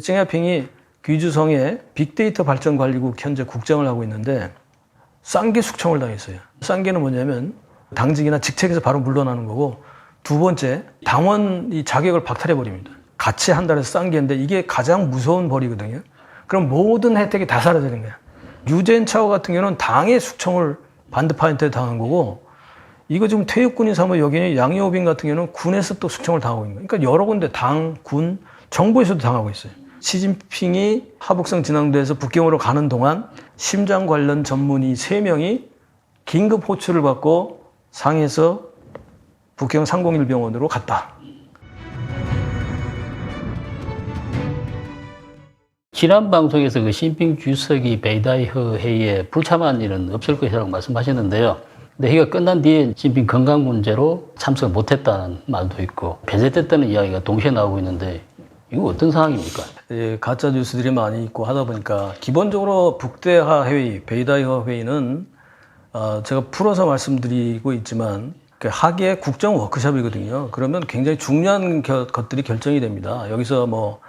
찡야핑이 귀주성에 빅데이터 발전 관리국 현재 국장을 하고 있는데 쌍계 숙청을 당했어요. 쌍계는 뭐냐면 당직이나 직책에서 바로 물러나는 거고 두 번째 당원 이 자격을 박탈해 버립니다. 같이 한 달에서 쌍계인데 이게 가장 무서운 벌이거든요. 그럼 모든 혜택이 다 사라지는 거야. 유젠 차오 같은 경우는 당의 숙청을 반대파한테 당한 거고 이거 지금 퇴역군인 사무 여기는 양여빈 같은 경우는 군에서 또 숙청을 당하고 있는 거예요. 그러니까 여러 군데 당, 군, 정부에서도 당하고 있어요. 시진핑이 하북성 진앙도에서 북경으로 가는 동안 심장 관련 전문의 3명이 긴급 호출을 받고 상해에서 북경 상공일병원으로 갔다. 지난 방송에서 그 신핑 주석이 베이다이허 회의에 불참한 일은 없을 것이라고 말씀하셨는데요. 근데 회의가 끝난 뒤에 신핑 건강 문제로 참석을 못했다는 말도 있고 배제됐다는 이야기가 동시에 나오고 있는데 이거 어떤 상황입니까? 예, 가짜 뉴스들이 많이 있고 하다 보니까 기본적으로 북대하 회의, 베이다이허 회의는 어, 제가 풀어서 말씀드리고 있지만 그 하계 국정 워크숍이거든요. 그러면 굉장히 중요한 겨- 것들이 결정이 됩니다. 여기서 뭐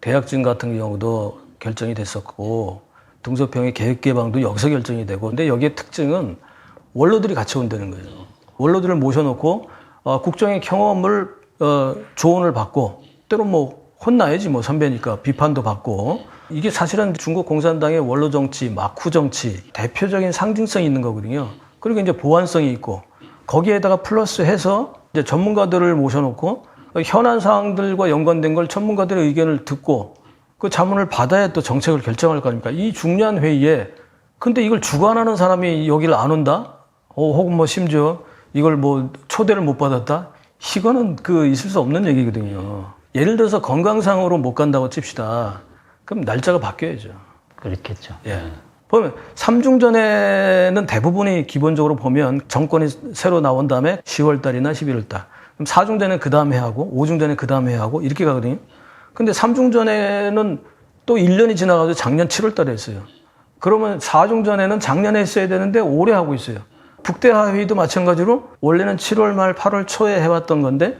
대학진 같은 경우도 결정이 됐었고 등소평의 계획 개방도 여기서 결정이 되고 근데 여기에 특징은 원로들이 같이 온다는 거예요. 원로들을 모셔놓고 어, 국정의 경험을 어, 조언을 받고 때로 뭐 혼나야지 뭐 선배니까 비판도 받고 이게 사실은 중국 공산당의 원로 정치, 막후 정치 대표적인 상징성이 있는 거거든요. 그리고 이제 보완성이 있고 거기에다가 플러스해서 이제 전문가들을 모셔놓고 현안 사항들과 연관된 걸 전문가들의 의견을 듣고 그 자문을 받아야 또 정책을 결정할 거 아닙니까? 이 중요한 회의에 근데 이걸 주관하는 사람이 여기를 안 온다? 어, 혹은 뭐 심지어 이걸 뭐 초대를 못 받았다? 이거는 그 있을 수 없는 얘기거든요. 예를 들어서 건강상으로 못 간다고 칩시다. 그럼 날짜가 바뀌어야죠. 그렇겠죠. 예. 보면 삼중전에는 대부분이 기본적으로 보면 정권이 새로 나온 다음에 10월 달이나 11월 달. 그럼 사중전은 그 다음에 하고 오중전은 그 다음에 하고 이렇게 가거든요. 근데 삼중전에는 또 1년이 지나가서 작년 7월 달에 했어요. 그러면 사중전에는 작년에 했어야 되는데 올해 하고 있어요. 북대하 회의도 마찬가지로 원래는 7월 말 8월 초에 해왔던 건데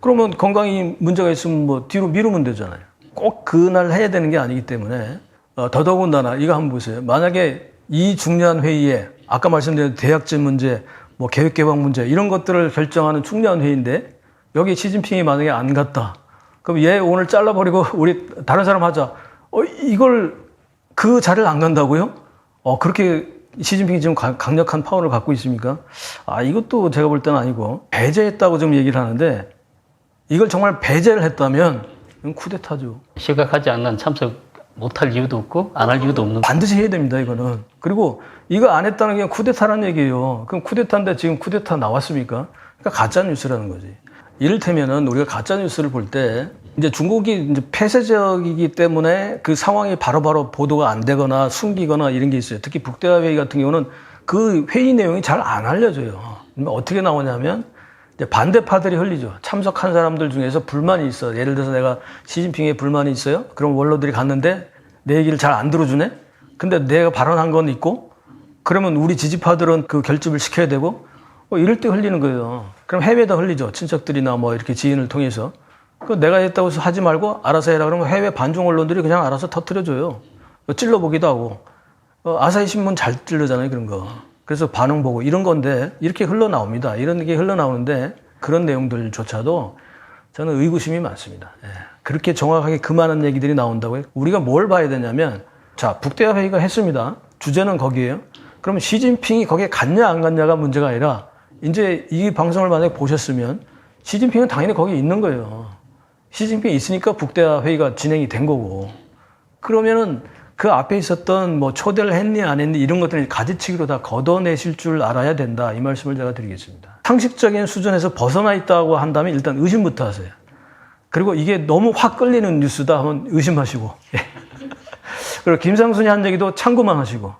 그러면 건강이 문제가 있으면 뭐 뒤로 미루면 되잖아요. 꼭 그날 해야 되는 게 아니기 때문에 어, 더더군다나 이거 한번 보세요. 만약에 이 중요한 회의에 아까 말씀드린 대학진 문제, 뭐 계획 개방 문제 이런 것들을 결정하는 중요한 회의인데 여기 시진핑이 만약에 안 갔다. 그럼 얘 오늘 잘라버리고 우리 다른 사람 하자. 어, 이걸 그 자리를 안 간다고요? 어, 그렇게 시진핑이 지금 강- 강력한 파워를 갖고 있습니까? 아, 이것도 제가 볼 때는 아니고 배제했다고 좀 얘기를 하는데 이걸 정말 배제를 했다면 이건 쿠데타죠. 시각하지 않는 참석 못할 이유도 없고 안 할 이유도 없는 반드시 해야 됩니다, 이거는. 그리고 이거 안 했다는 게 쿠데타라는 얘기예요. 그럼 쿠데타인데 지금 쿠데타 나왔습니까? 그러니까 가짜 뉴스라는 거지. 이를테면은 우리가 가짜 뉴스를 볼 때 이제 중국이 이제 폐쇄적이기 때문에 그 상황이 바로바로 보도가 안 되거나 숨기거나 이런 게 있어요. 특히 북대화 회의 같은 경우는 그 회의 내용이 잘 안 알려져요. 어떻게 나오냐면 반대파들이 흘리죠. 참석한 사람들 중에서 불만이 있어. 예를 들어서 내가 시진핑에 불만이 있어요. 그럼 원로들이 갔는데 내 얘기를 잘 안 들어주네. 근데 내가 발언한 건 있고 그러면 우리 지지파들은 그 결집을 시켜야 되고 뭐 이럴 때 흘리는 거예요. 그럼 해외에다 흘리죠. 친척들이나 뭐 이렇게 지인을 통해서. 그 내가 했다고 해서 하지 말고 알아서 해라 그러면 해외 반중 언론들이 그냥 알아서 터트려줘요. 찔러보기도 하고. 어, 아사히 신문 잘 찔르잖아요, 그런 거. 그래서 반응 보고 이런 건데 이렇게 흘러나옵니다. 이런 게 흘러나오는데 그런 내용들조차도 저는 의구심이 많습니다. 예. 그렇게 정확하게 그 많은 얘기들이 나온다고 요. 우리가 뭘 봐야 되냐면 자, 북대화 회의가 했습니다. 주제는 거기에요. 그러면 시진핑이 거기에 갔냐 안 갔냐가 문제가 아니라 이제 이 방송을 만약에 보셨으면 시진핑은 당연히 거기 있는 거예요. 시진핑이 있으니까 북대화 회의가 진행이 된 거고. 그러면은 그 앞에 있었던 뭐 초대를 했니 안 했니 이런 것들을 가지치기로 다 걷어내실 줄 알아야 된다. 이 말씀을 제가 드리겠습니다. 상식적인 수준에서 벗어나 있다고 한다면 일단 의심부터 하세요. 그리고 이게 너무 확 끌리는 뉴스다 하면 의심하시고. 예. 그리고 김상순이 한 얘기도 참고만 하시고.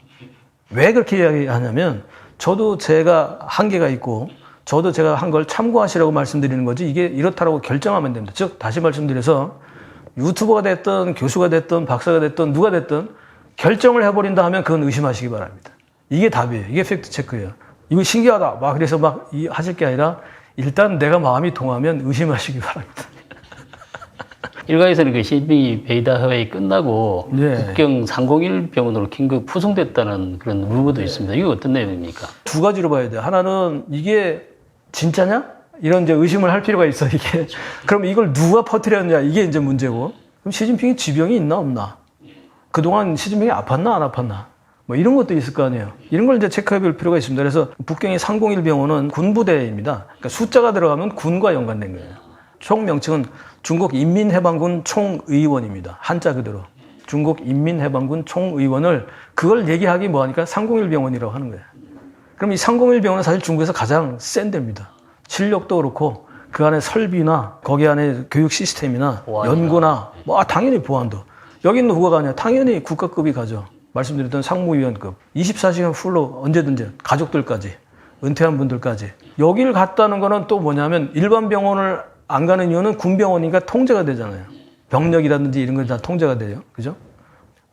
왜 그렇게 이야기하냐면 저도 제가 한계가 있고 저도 제가 한 걸 참고하시라고 말씀드리는 거지 이게 이렇다라고 결정하면 됩니다. 즉 다시 말씀드려서 유튜버가 됐든 교수가 됐든 박사가 됐든 누가 됐든 결정을 해버린다 하면 그건 의심하시기 바랍니다. 이게 답이에요. 이게 팩트 체크예요. 이거 신기하다. 막 그래서 막 이- 하실 게 아니라 일단 내가 마음이 동하면 의심하시기 바랍니다. 일각에서는 그 시진핑이 베이다 회의 끝나고 네. 북경 301 병원으로 긴급 후송됐다는 그런 루머도 있습니다. 이거 어떤 내용입니까? 두 가지로 봐야 돼. 하나는 이게 진짜냐? 이런 이제 의심을 할 필요가 있어, 이게. 그럼 이걸 누가 퍼뜨렸냐? 이게 이제 문제고. 그럼 시진핑이 지병이 있나, 없나? 그동안 시진핑이 아팠나, 안 아팠나? 뭐 이런 것도 있을 거 아니에요. 이런 걸 이제 체크해 볼 필요가 있습니다. 그래서 북경의 301 병원은 군부대입니다. 그러니까 숫자가 들어가면 군과 연관된 거예요. 총 명칭은 중국 인민해방군 총의원입니다. 한자 그대로. 중국 인민해방군 총의원을 그걸 얘기하기 뭐하니까 301 병원이라고 하는 거예요. 그럼 이 301 병원은 사실 중국에서 가장 센 데입니다. 실력도 그렇고 그 안에 설비나 거기 안에 교육 시스템이나 보안이나. 연구나 뭐 아, 당연히 보안도 여기 있는 누가 가냐 당연히 국가급이 가죠. 말씀드렸던 상무위원급 24시간 풀로 언제든지 가족들까지 은퇴한 분들까지 여기를 갔다는 거는 또 뭐냐면 일반 병원을 안 가는 이유는 군병원이니까 통제가 되잖아요. 병력이라든지 이런 건 다 통제가 돼요. 그죠?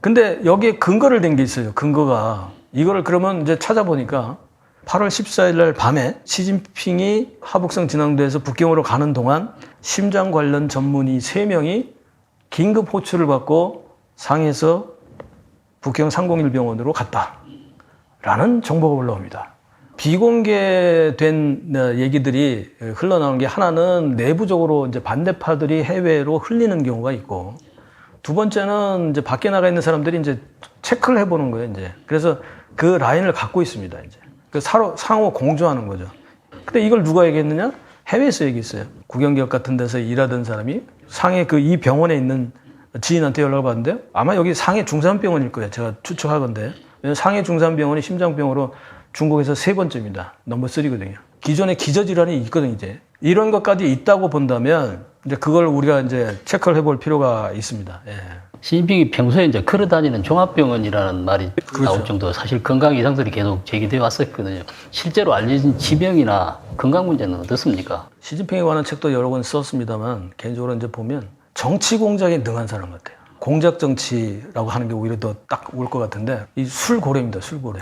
근데 여기에 근거를 댄 게 있어요. 근거가. 이거를 그러면 이제 찾아보니까 8월 14일 날 밤에 시진핑이 하북성 진앙도에서 북경으로 가는 동안 심장 관련 전문의 3명이 긴급 호출을 받고 상해에서 북경 301 병원으로 갔다. 라는 정보가 올라옵니다. 비공개된 어, 얘기들이 흘러나오는 게 하나는 내부적으로 이제 반대파들이 해외로 흘리는 경우가 있고 두 번째는 이제 밖에 나가 있는 사람들이 이제 체크를 해보는 거예요, 이제. 그래서 그 라인을 갖고 있습니다, 이제. 그 서로 상호 공조하는 거죠. 근데 이걸 누가 얘기했느냐? 해외에서 얘기했어요. 국영기업 같은 데서 일하던 사람이 상해 그 이 병원에 있는 지인한테 연락을 받는데 아마 여기 상해 중산병원일 거예요. 제가 추측하건데. 상해 중산병원이 심장병으로 중국에서 세 번째입니다. 넘버 3거든요. 기존에 기저질환이 있거든요, 이제. 이런 것까지 있다고 본다면 이제 그걸 우리가 이제 체크를 해볼 필요가 있습니다. 예. 시진핑이 평소에 이제 걸어다니는 종합병원이라는 말이 그렇죠. 나올 정도로 사실 건강 이상들이 계속 제기되어 왔었거든요. 실제로 알려진 지병이나 건강 문제는 어떻습니까? 시진핑에 관한 책도 여러 권 썼습니다만 개인적으로 이제 보면 정치 공작에 능한 사람 같아요. 공작 정치라고 하는 게 오히려 더 딱 올 것 같은데 이 술고래입니다. 술고래.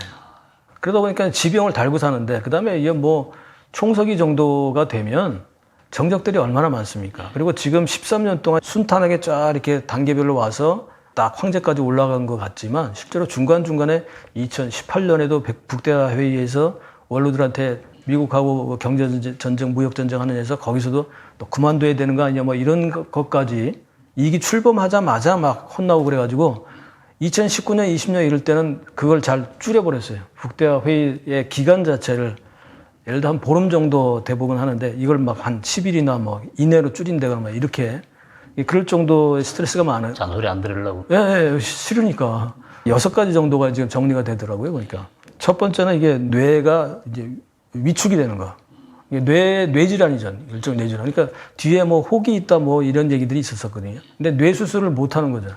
그러다 보니까 지병을 달고 사는데 그다음에 이게 뭐 총서기 정도가 되면 정적들이 얼마나 많습니까? 그리고 지금 13년 동안 순탄하게 쫙 이렇게 단계별로 와서 딱 황제까지 올라간 것 같지만 실제로 중간중간에 2018년에도 북대화 회의에서 원로들한테 미국하고 뭐 경제 전쟁, 무역 전쟁 하는 데서 거기서도 또 그만둬야 되는 거 아니냐 뭐 이런 것- 것까지 이기 출범하자마자 막 혼나고 그래가지고 2019년, 20년 이럴 때는 그걸 잘 줄여버렸어요. 북대화 회의의 기간 자체를 예를 들어 한 보름 정도 대부분 하는데 이걸 막 한 10일이나 뭐 이내로 줄인다거나 막 이렇게 그럴 정도의 스트레스가 많아요. 잔소리 안 들으려고. 예, 예, 싫으니까. 여섯 가지 정도가 지금 정리가 되더라고요, 보니까. 첫 번째는 이게 뇌가 이제 위축이 되는 거. 뇌, 뇌질환이죠. 일종 뇌질환. 그러니까 뒤에 뭐 혹이 있다 뭐 이런 얘기들이 있었었거든요. 근데 뇌 수술을 못 하는 거죠.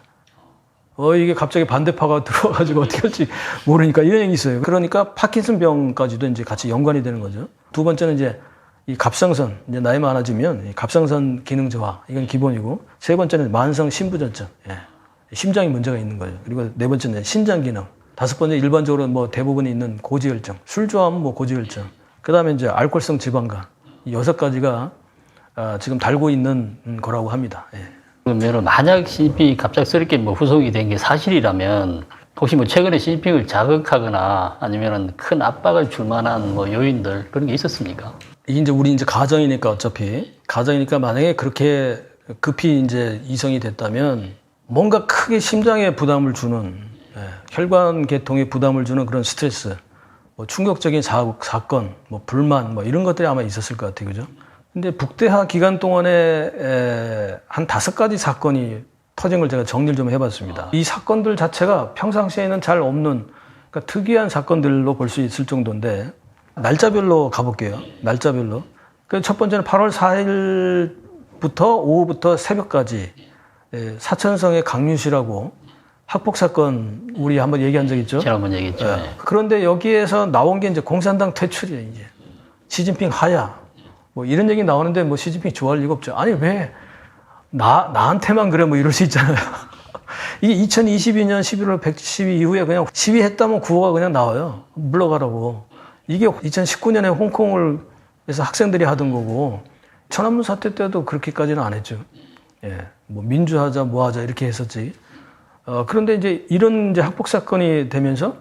어, 이게 갑자기 반대파가 들어와가지고 어떻게 할지 모르니까 이런 얘기 있어요. 그러니까 파킨슨 병까지도 이제 같이 연관이 되는 거죠. 두 번째는 이제 이 갑상선, 이제 나이 많아지면 이 갑상선 기능 저하, 이건 기본이고, 세 번째는 만성 심부전증, 예. 심장에 문제가 있는 거죠. 그리고 네 번째는 신장 기능, 다섯 번째 일반적으로 뭐 대부분 있는 고지혈증, 술 좋아하면 뭐 고지혈증, 그 다음에 이제 알코올성 지방간, 이 여섯 가지가 아, 지금 달고 있는 음, 거라고 합니다. 예. 그러면 만약 시진핑이 갑작스럽게 뭐 후속이 된 게 사실이라면 혹시 뭐 최근에 시진핑을 자극하거나 아니면은 큰 압박을 줄 만한 뭐 요인들 그런 게 있었습니까? 이게 이제 우리 이제 가정이니까 어차피 가정이니까 만약에 그렇게 급히 이제 이성이 됐다면 뭔가 크게 심장에 부담을 주는 예, 혈관 계통에 부담을 주는 그런 스트레스, 뭐 충격적인 사, 사건, 뭐 불만, 뭐 이런 것들이 아마 있었을 것 같아요, 그죠? 근데 북대하 기간 동안에 에, 한 다섯 가지 사건이 터진 걸 제가 정리를 좀 해봤습니다. 이 사건들 자체가 평상시에는 잘 없는 그러니까 특이한 사건들로 볼 수 있을 정도인데 날짜별로 가볼게요. 날짜별로. 그첫 번째는 8월 4일부터 오후부터 새벽까지 예, 사천성의 강유시라고 학폭 사건 우리 한번 얘기한 적 있죠? 지난번 얘기했죠. 예. 그런데 여기에서 나온 게 이제 공산당 퇴출이에요, 이제. 시진핑 하야. 뭐 이런 얘기 나오는데 뭐 시진핑 좋아할 리가 없죠. 아니, 왜 나, 나한테만 그래 뭐 이럴 수 있잖아요. 이게 2022년 11월 112 이후에 그냥 시위했다면 구호가 그냥 나와요. 물러가라고. 이게 2019년에 홍콩을 해서 학생들이 하던 거고 천안문 사태 때도 그렇게까지는 안 했죠. 예, 뭐 민주하자, 뭐 하자 이렇게 했었지. 어, 그런데 이제 이런 이제 학폭 사건이 되면서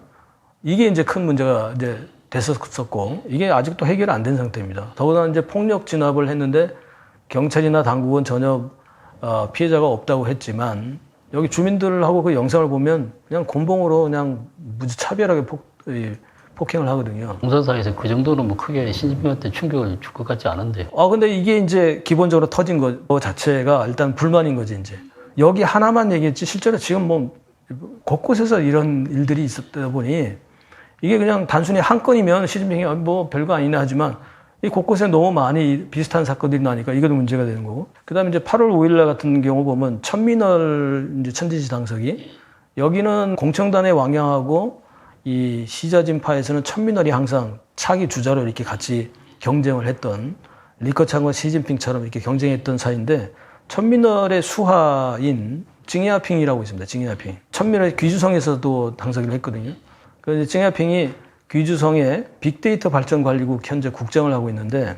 이게 이제 큰 문제가 이제 됐었고 이게 아직도 해결 안 된 상태입니다. 더구나 이제 폭력 진압을 했는데 경찰이나 당국은 전혀 어, 피해자가 없다고 했지만 여기 주민들하고 그 영상을 보면 그냥 곤봉으로 그냥 무지 차별하게 폭, 이, 폭행을 하거든요. 공사사에서 그 정도는 뭐 크게 신진평한테 충격을 줄 것 같지 않은데. 아 근데 이게 이제 기본적으로 터진 거 자체가 일단 불만인 거지 이제 여기 하나만 얘기했지 실제로 지금 뭐 곳곳에서 이런 일들이 있었다 보니 이게 그냥 단순히 한 건이면 시진핑이 아, 뭐 별거 아니네 하지만 이 곳곳에 너무 많이 비슷한 사건들이 나니까 이것도 문제가 되는 거고 그 다음에 이제 8월 5일 날 같은 경우 보면 천민월 이제 천지지 당석이 여기는 공청단의 왕양하고 이 시자진파에서는 천민월이 항상 차기 주자로 이렇게 같이 경쟁을 했던 리커창과 시진핑처럼 이렇게 경쟁했던 사이인데 천민월의 수하인 징야핑이라고 있습니다. 징야핑. 천민월의 귀주성에서도 당선을 했거든요. 그래서 징야핑이 귀주성의 빅데이터 발전 관리국 현재 국장을 하고 있는데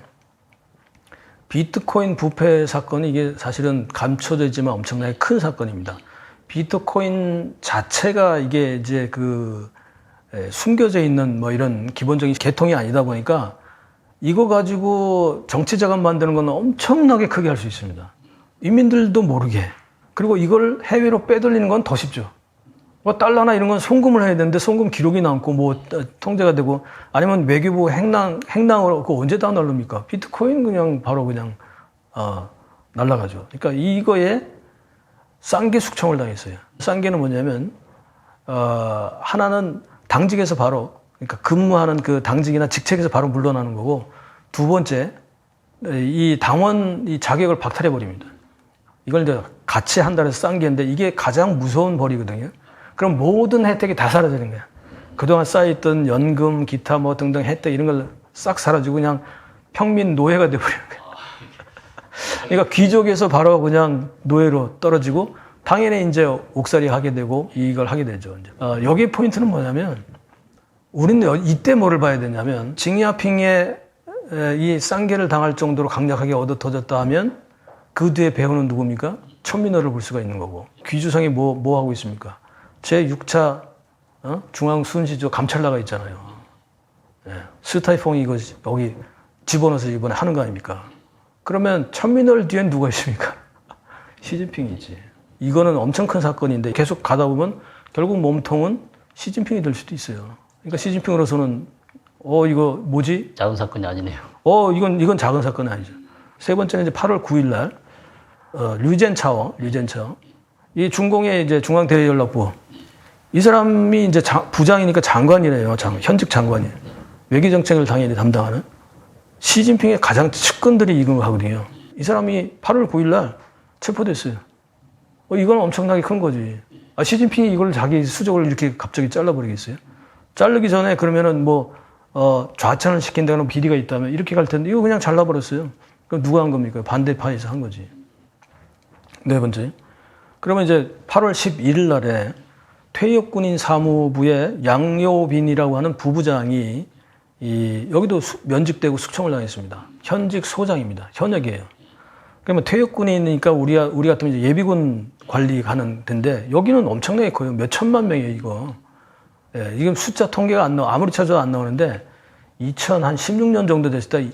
비트코인 부패 사건이 이게 사실은 감춰져 있지만 엄청나게 큰 사건입니다. 비트코인 자체가 이게 이제 그 에, 숨겨져 있는 뭐 이런 기본적인 계통이 아니다 보니까 이거 가지고 정치 자금 만드는 건 엄청나게 크게 할 수 있습니다. 인민들도 모르게. 그리고 이걸 해외로 빼돌리는 건 더 쉽죠. 뭐 달러나 이런 건 송금을 해야 되는데 송금 기록이 남고 뭐 통제가 되고 아니면 외교부 행랑 행랑으로 그 언제 다 날릅니까? 비트코인 그냥 바로 그냥 어 날라가죠. 그러니까 이거에 쌍계 숙청을 당했어요. 쌍계는 뭐냐면 어 하나는 당직에서 바로 그러니까 근무하는 그 당직이나 직책에서 바로 물러나는 거고 두 번째 이 당원 이 자격을 박탈해 버립니다. 이걸 이제 같이 한다는 쌍계인데 이게 가장 무서운 벌이거든요. 그럼 모든 혜택이 다 사라지는 거야. 그동안 쌓여있던 연금, 기타 뭐 등등 혜택 이런 걸 싹 사라지고 그냥 평민 노예가 돼버리는 거야. 그러니까 귀족에서 바로 그냥 노예로 떨어지고 당연히 이제 옥살이 하게 되고 이걸 하게 되죠. 이제. 어, 여기 포인트는 뭐냐면 우리는 이때 뭐를 봐야 되냐면 징야핑에 이 쌍계를 당할 정도로 강력하게 얻어 터졌다 하면 그 뒤에 배우는 누굽니까? 천민호를 볼 수가 있는 거고 귀주성이 뭐, 뭐 하고 있습니까? 제6차 어? 중앙 순시조 감찰나가 있잖아요. 예. 스타이퐁이 이거 여기 집어넣어서 이번에 하는 거 아닙니까? 그러면 천민월 뒤엔 누가 있습니까? 시진핑이지. 이거는 엄청 큰 사건인데 계속 가다 보면 결국 몸통은 시진핑이 될 수도 있어요. 그러니까 시진핑으로서는 어 이거 뭐지? 작은 사건이 아니네요. 어 이건 이건 작은 사건이 아니죠. 세 번째는 이제 8월 9일 날 어, 류젠차오 류젠차오 이 중공의 이제 중앙 대외 연락부 이 사람이 이제 장- 부장이니까 장관이래요. 장, 현직 장관이 외교 정책을 당연히 담당하는 시진핑의 가장 측근들이 이거 하거든요. 이 사람이 8월 9일 날 체포됐어요. 어, 이건 엄청나게 큰 거지. 아, 시진핑이 이걸 자기 수적을 이렇게 갑자기 잘라버리겠어요? 자르기 전에 그러면은 뭐, 어, 좌천을 시킨다는 비리가 있다면 이렇게 갈 텐데 이거 그냥 잘라버렸어요. 그럼 누가 한 겁니까? 반대파에서 한 거지. 네 번째. 그러면 이제 8월 11일 날에 퇴역군인 사무부의 양요빈이라고 하는 부부장이 이 여기도 수- 면직되고 숙청을 당했습니다. 현직 소장입니다. 현역이에요. 그러면 퇴역군이니까 우리 우리 같으면 예비군 관리 가는 데인데 여기는 엄청나게 커요. 몇 천만 명이에요 이거. 예, 이건 숫자 통계가 안 나와 아무리 찾아도 안 나오는데 2016년 정도 됐을 때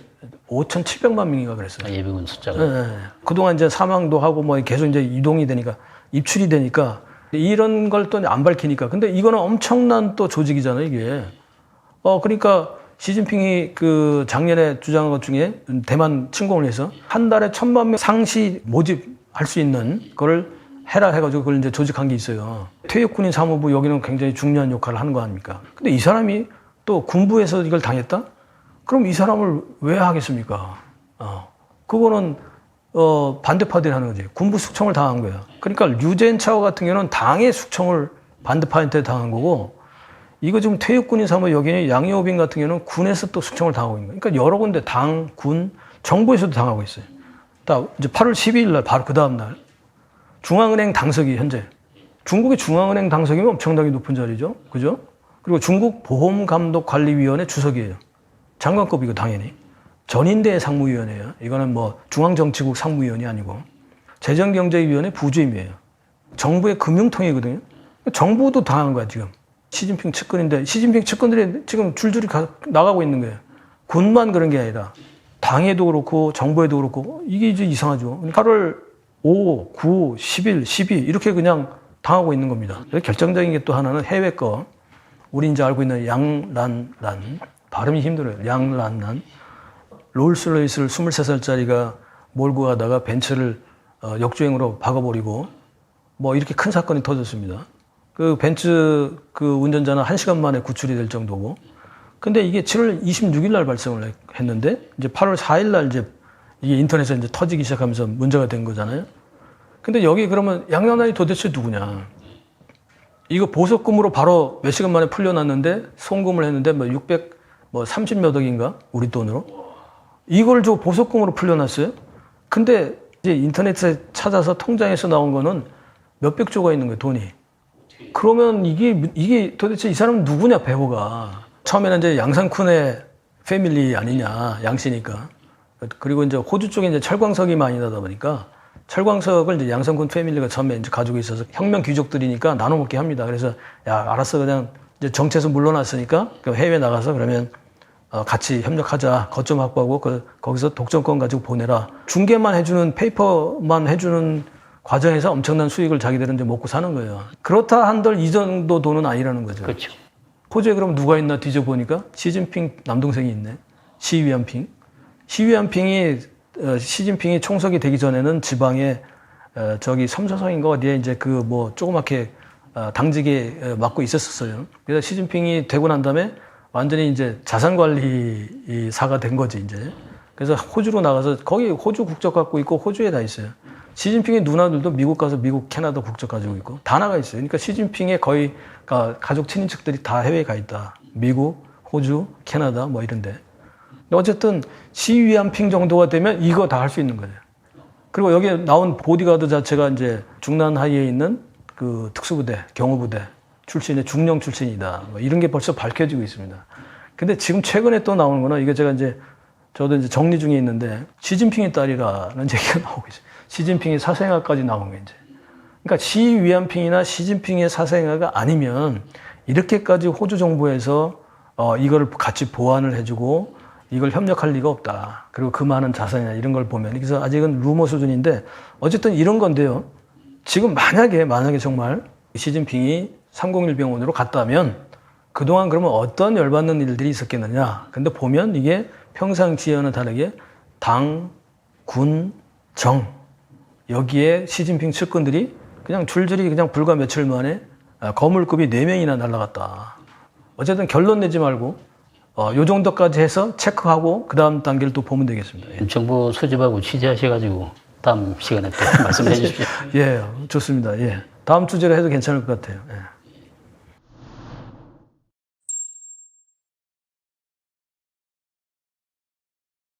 5,700만 명인가 그랬어요. 아, 예비군 숫자가. 예, 예. 그동안 이제 사망도 하고 뭐 계속 이제 이동이 되니까 입출이 되니까 이런 걸 또 안 밝히니까 근데 이거는 엄청난 또 조직이잖아요 이게 어 그러니까 시진핑이 그 작년에 주장한 것 중에 대만 침공을 해서 한 달에 천만 명 상시 모집할 수 있는 거를 해라 해가지고 그걸 이제 조직한 게 있어요. 퇴역군인 사무부 여기는 굉장히 중요한 역할을 하는 거 아닙니까? 근데 이 사람이 또 군부에서 이걸 당했다? 그럼 이 사람을 왜 하겠습니까? 어, 그거는 어, 반대파들이 하는 거지. 군부 숙청을 당한 거야. 그러니까 류젠 차오 같은 경우는 당의 숙청을 반대파한테 당한 거고, 이거 지금 퇴역군인 사무 여기는 양여빈 같은 경우는 군에서 또 숙청을 당하고 있는 거야. 그러니까 여러 군데 당, 군, 정부에서도 당하고 있어요. 다 이제 8월 12일 날 바로 그 다음 날 중앙은행 당석이 현재 중국의 중앙은행 당석이면 엄청나게 높은 자리죠. 그죠? 그리고 중국 보험감독관리위원회 주석이에요. 장관급이고 당연히. 전인대 상무위원회예요. 이거는 뭐 중앙정치국 상무위원이 아니고. 재정경제위원회 부주임이에요. 정부의 금융통이거든요. 정부도 당한 거야 지금. 시진핑 측근인데 시진핑 측근들이 지금 줄줄이 가- 나가고 있는 거예요. 군만 그런 게 아니라 당에도 그렇고 정부에도 그렇고 이게 이제 이상하죠. 8월 5, 9, 10일, 12 이렇게 그냥 당하고 있는 겁니다. 결정적인 게 또 하나는 해외 거. 우리 이제 알고 있는 양란란 발음이 힘들어요. 양란란 롤스로이스를 23살짜리가 몰고 가다가 벤츠를 어, 역주행으로 박아버리고 뭐 이렇게 큰 사건이 터졌습니다. 그 벤츠 그 운전자는 1시간 만에 구출이 될 정도고 근데 이게 7월 26일 날 발생을 했는데 이제 8월 4일 날 이제 이게 인터넷에 이제 터지기 시작하면서 문제가 된 거잖아요. 근데 여기 그러면 양란란이 도대체 누구냐? 이거 보석금으로 바로 몇 시간 만에 풀려났는데 송금을 했는데 뭐 600, 뭐 30몇 억인가? 우리 돈으로. 이걸 저 보석금으로 풀려났어요. 근데 이제 인터넷에 찾아서 통장에서 나온 거는 몇백 조가 있는 거예요, 돈이. 그러면 이게, 이게 도대체 이 사람은 누구냐, 배우가. 처음에는 이제 양산쿤의 패밀리 아니냐, 양씨니까. 그리고 이제 호주 쪽에 이제 철광석이 많이 나다 보니까 철광석을 이제 양산군 패밀리가 처음에 이제 가지고 있어서 혁명 귀족들이니까 나눠 먹게 합니다. 그래서 야, 알았어. 그냥 이제 정체에서 물러났으니까 그 해외 나가서 그러면 어, 같이 협력하자. 거점 확보하고 그, 거기서 독점권 가지고 보내라. 중개만 해주는 페이퍼만 해주는 과정에서 엄청난 수익을 자기들은 이제 먹고 사는 거예요. 그렇다 한들 이 정도 돈은 아니라는 거죠. 그렇죠. 호주에 그럼 누가 있나 뒤져보니까 시진핑 남동생이 있네. 시위안핑. 시위안핑이 어, 시진핑이 총석이 되기 전에는 지방에 어, 저기 섬서성인가 어디에 이제 그 뭐 조그맣게 어, 당직에 어, 맡고 있었었어요. 그래서 시진핑이 되고 난 다음에 완전히 이제 자산 관리사가 된 거지 이제. 그래서 호주로 나가서 거기 호주 국적 갖고 있고 호주에 다 있어요. 시진핑의 누나들도 미국 가서 미국, 캐나다 국적 가지고 있고 다 나가 있어요. 그러니까 시진핑의 거의 가- 가족 친인척들이 다 해외에 가 있다. 미국, 호주, 캐나다 뭐 이런데. 어쨌든 시위안핑 정도가 되면 이거 다 할 수 있는 거죠. 그리고 여기에 나온 보디가드 자체가 이제 중난 하이에 있는 그 특수부대, 경호부대 출신의 중령 출신이다. 뭐 이런 게 벌써 밝혀지고 있습니다. 근데 지금 최근에 또 나오는 거는 이게 제가 이제 저도 이제 정리 중에 있는데 시진핑의 딸이라는 얘기가 나오고 있어요. 시진핑의 사생아까지 나온 게 이제. 그러니까 시위안핑이나 시진핑의 사생아가 아니면 이렇게까지 호주 정부에서 어, 이거를 같이 보완을 해주고 이걸 협력할 리가 없다. 그리고 그 많은 자산이나 이런 걸 보면 그래서 아직은 루머 수준인데 어쨌든 이런 건데요. 지금 만약에 만약에 정말 시진핑이 301 병원으로 갔다면 그동안 그러면 어떤 열받는 일들이 있었겠느냐. 근데 보면 이게 평상시와는 다르게 당, 군, 정 여기에 시진핑 측근들이 그냥 줄줄이 그냥 불과 며칠 만에 아, 거물급이 4명이나 날라갔다. 어쨌든 결론 내지 말고 어, 요 정도까지 해서 체크하고 그 다음 단계를 또 보면 되겠습니다. 예. 정보 수집하고 취재하셔가지고 다음 시간에 또 말씀해 주십시오. 예, 좋습니다. 예. 다음 주제로 해도 괜찮을 것 같아요. 예.